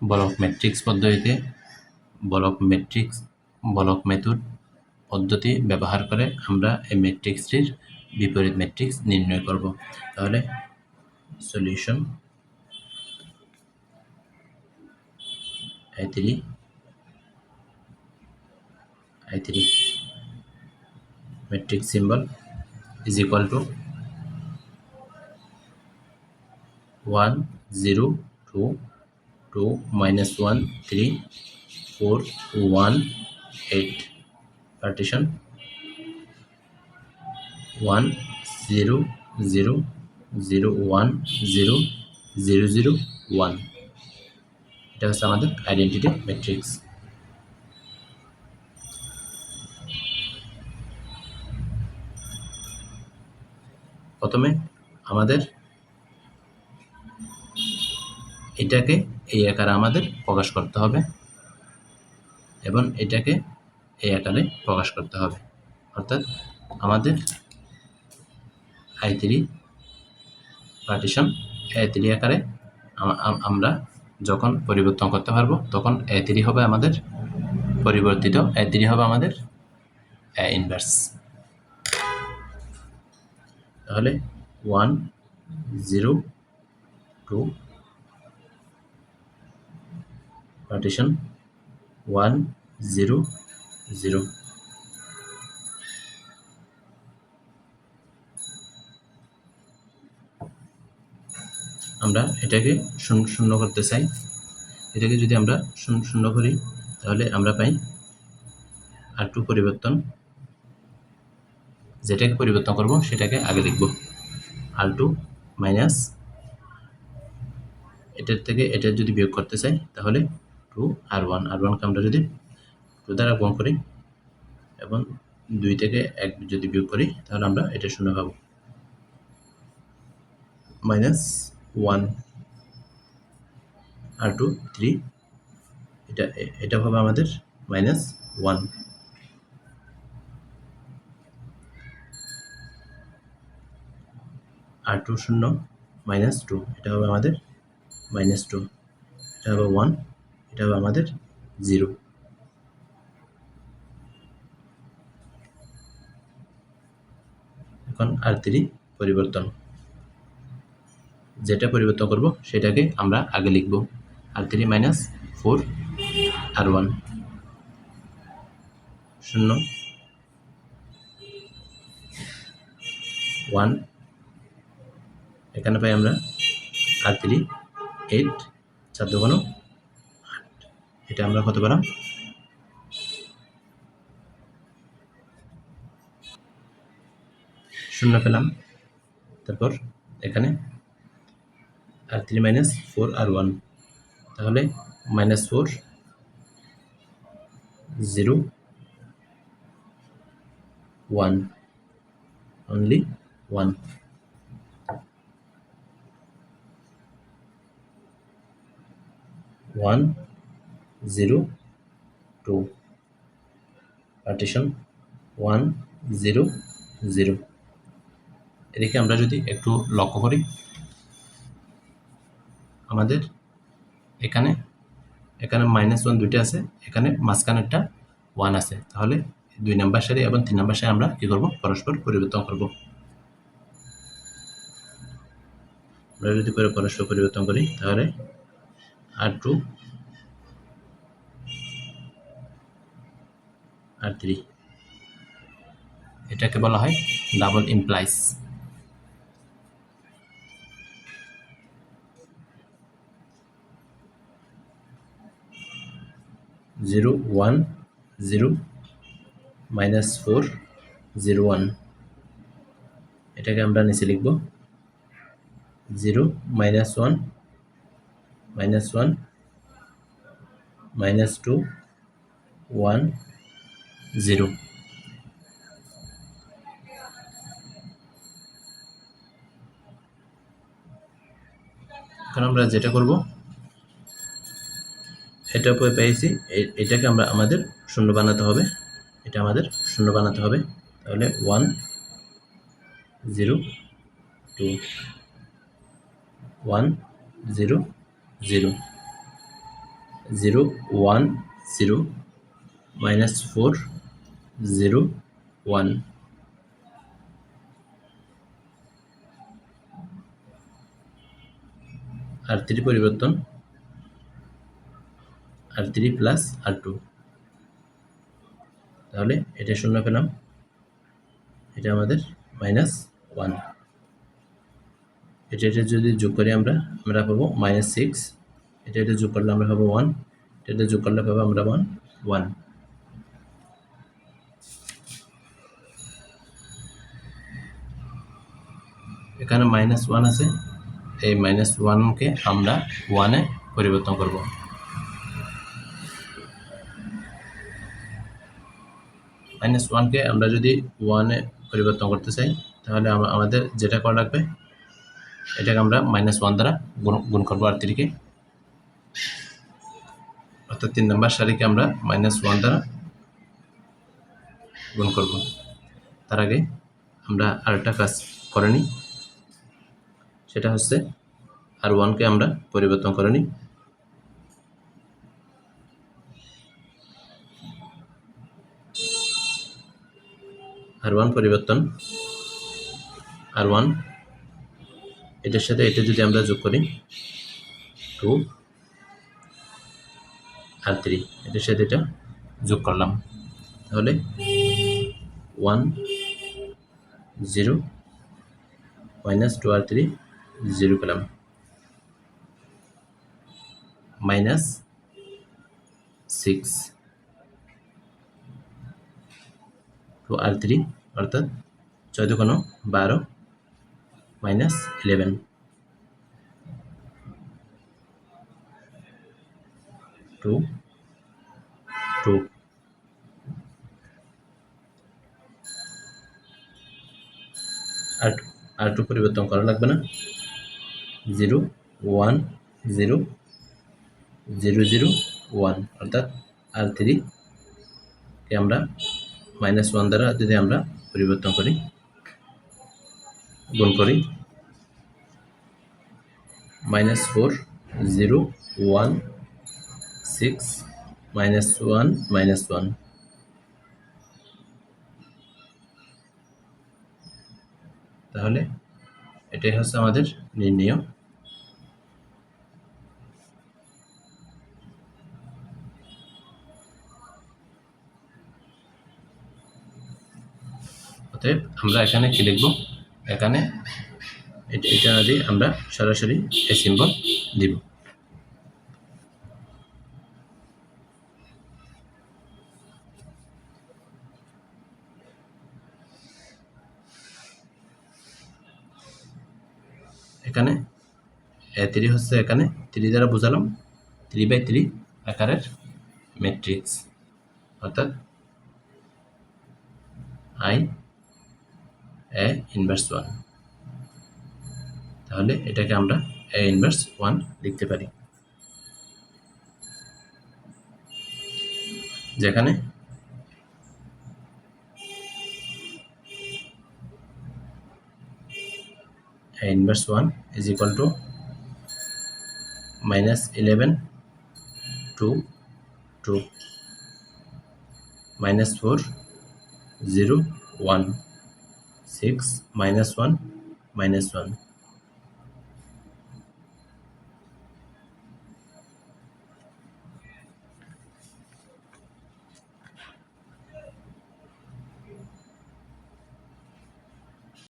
বলক matrix পদ্ধতিতে বলক matrix, বলক method পদ্ধতি ব্যবহার করে আমরা এই ম্যাট্রিক্সটির বিপরীত ম্যাট্রিক্স নির্ণয় করব। তাহলে solution I three I three metric symbol is equal to 1 0 2 2 minus 1 3 4 1 8 partition. 1 0 0 0 1 0 0 0 1 এটা হচ্ছে আমাদের আইডেন্টিটি ম্যাট্রিক্স প্রথমে আমাদের এটাকে এই আকারে আমাদের প্রকাশ করতে হবে এবং এটাকে এই আকারে প্রকাশ করতে হবে। অর্থাৎ আমাদের আই থ্রি পার্টিশন এ আকারে আমরা যখন পরিবর্তন করতে পারব, তখন এ হবে আমাদের পরিবর্তিত এ হবে আমাদের ইনভার্স। তাহলে one, zero, two partition one zero zero আমরা এটাকে শূন্য করতে চাই। এটাকে যদি আমরা শূন্য শূন্য করি, তাহলে আমরা পাই আর টু পরিবর্তন। যেটাকে পরিবর্তন করব, সেটাকে আগে লিখব। আর টু মাইনাস এটার থেকে এটা যদি বিয়োগ করতে চাই, তাহলে টু আর ওয়ান আর ওয়ানকে আমরা যদি টু দ্বারা গুণ করি এবং দুই থেকে এক যদি বিয়োগ করি, তাহলে আমরা এটা শূন্য পাবো। Minus one R two three এটা এটা হবে আমাদের মাইনাস ওয়ান। আর টু শূন্য, মাইনাস টু এটা হবে আমাদের মাইনাস টু এটা হবে ওয়ান এটা আমাদের জিরো এখন আর থ্রি পরিবর্তন। যেটা পরিবর্তন করব, সেটাকে আমরা আগে লিখব। R three minus four R one শূন্য। ওয়ান এখানে পাই আমরা আর থ্রি এইট চার দোকানো আট এটা আমরা কত পারাম শূন্য পেলাম। তারপর এখানে R three minus four R one তাহলে minus four zero one only one one zero two partition one zero zero. এদিকে আমরা যদি একটু লক্ষ্য করি, আমাদের এখানে এখানে মাইনাস ওয়ান দুইটা আছে, এখানে মাঝখানে একটা ওয়ান আছে। তাহলে দুই নাম্বার সারি এবং তিন নাম্বার সারি আমরা কী করব? পরস্পর পরিবর্তন করব। আমরা যদি পরে পরস্পর পরিবর্তন করি, তাহলে আর টু আর থ্রি এটাকে বলা হয় double implies zero one zero minus four zero one এটাকে আমরা নিচে লিখব। Zero minus one minus one minus two one zero. আমরা যেটা করব, এটা উপরে পেয়েছি? এটাকে আমরা আমাদের শূন্য বানাতে হবে। এটা আমাদের শূন্য বানাতে হবে। তাহলে one, zero, two, one, zero zero. Zero, one, zero minus four zero one R three পরিবর্তন R three plus R two তাহলে এটা শূন্য পেলাম। এটা আমাদের মাইনাস ওয়ান এটা এটা যদি যোগ করি আমরা আমরা পাবো মাইনাস সিক্স এটা এটা যোগ করলে আমরা পাবো ওয়ান এটা যোগ করলে পাবো আমরা ওয়ান ওয়ান এখানে মাইনাস ওয়ান আছে। এই মাইনাস ওয়ানকে আমরা ওয়ানে পরিবর্তন করব। মাইনাস ওয়ানকে আমরা যদি ওয়ানে পরিবর্তন করতে চাই, তাহলে আমাদের যেটা করা লাগবে, এটাকে আমরা মাইনাস ওয়ান দ্বারা গুণ করব আর থ্রিকে অর্থাৎ তিন নম্বর সারিকে আমরা মাইনাস ওয়ান দ্বারা গুণ করব। তার আগে আমরা আরেকটা কাজ করে নিই। সেটা হচ্ছে আর ওয়ানকে আমরা পরিবর্তন করে নিই। আর ওয়ান পরিবর্তন। আর ওয়ান এটার সাথে এটা যদি আমরা যোগ করি টু আর থ্রি এটার সাথে এটা যোগ করলাম। তাহলে one zero minus two R three zero পেলাম minus six two R three, অর্থাৎ চোদ্দ কোনো বারো মাইনাস ইলেভেন। Two two. আর আর টু পরিবর্তন করা লাগবে না। Zero one zero zero zero one অর্থাৎ আর থ্রি কে আমরা মাইনাস ওয়ান দ্বারা যদি আমরা পরিবর্তন করি, গুণ করি, minus four zero one six minus one minus one. তাহলে এটাই হচ্ছে আমাদের নির্ণয়। অতএব আমরা এখানে কি লিখব এখানে এটা দিয়ে আমরা সরাসরি এ সিম্বল দিব। এখানে থ্রি হচ্ছে এখানে থ্রি দ্বারা বোঝালাম। থ্রি বাই থ্রি আকারের ম্যাট্রিক্স অর্থাৎ আই এ ইনভার্স ওয়ান তাহলে এটাকে আমরা এ ইনভার্স ওয়ান লিখতে পারি। যেখানে a inverse 1 is equal to minus 11 2 2 minus 4 0 1 six minus one minus one.